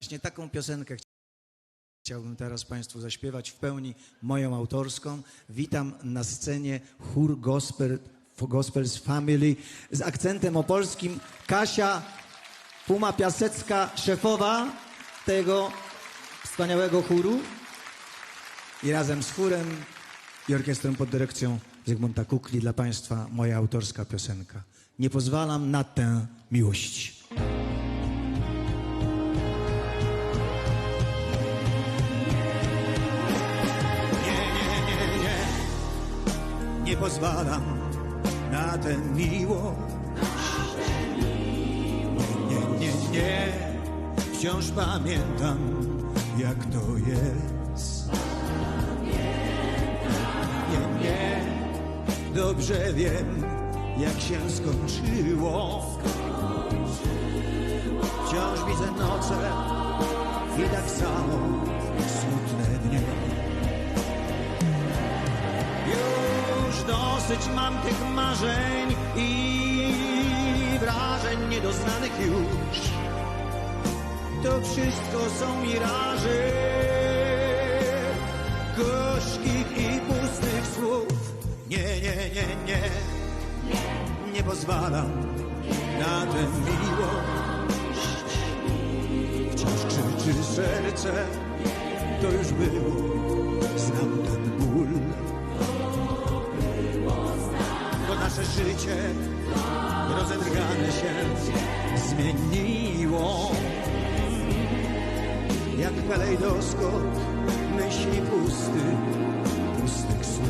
Właśnie taką piosenkę chci- chciałbym teraz Państwu zaśpiewać w pełni moją autorską. Witam na scenie chór gospel, Gospels Family z akcentem opolskim. Kasia Puma Piasecka, szefowa tego wspaniałego chóru. I razem z chórem i orkiestrą pod dyrekcją Zygmunta Kukli dla Państwa moja autorska piosenka. Nie pozwalam na tę miłość. Nie pozwalam na tę miłość. Nie, nie, nie. Wciąż pamiętam, jak to jest. Nie, nie. Dobrze wiem, jak się skończyło. Wciąż widzę noce i tak samo smutne dnie. Dosyć mam tych marzeń i wrażeń niedoznanych już. To wszystko są miraże gorzkich i pustych słów. Nie, nie, nie, nie, nie pozwalam na tę miłość. Wciąż krzyczy serce, to już było, znam życie rozedrgane się zmieniło. Jak kalejdoskop myśli pusty, pustych słów.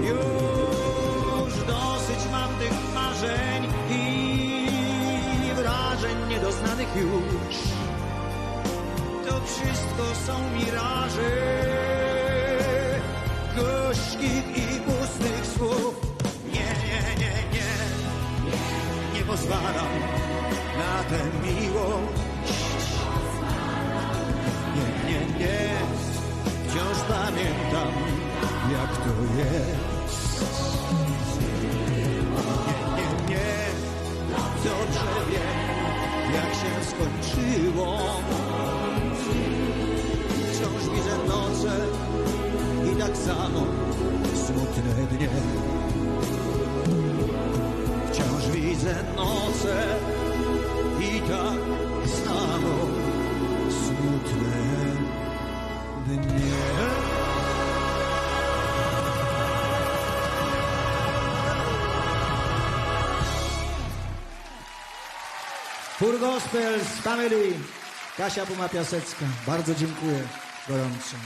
Już dosyć mam tych marzeń i wrażeń niedoznanych już. To wszystko są miraże gorzkich i pozwalam na tę miłość. Nie, nie, nie, wciąż pamiętam, jak to jest. Nie, nie, nie, dobrze wiem, jak się skończyło. Wciąż widzę noce i tak samo smutne dnie. Widzę noce i tak samo smutne dnie. Chór Gospels Family, Kasia Puma Piasecka. Bardzo dziękuję gorąco.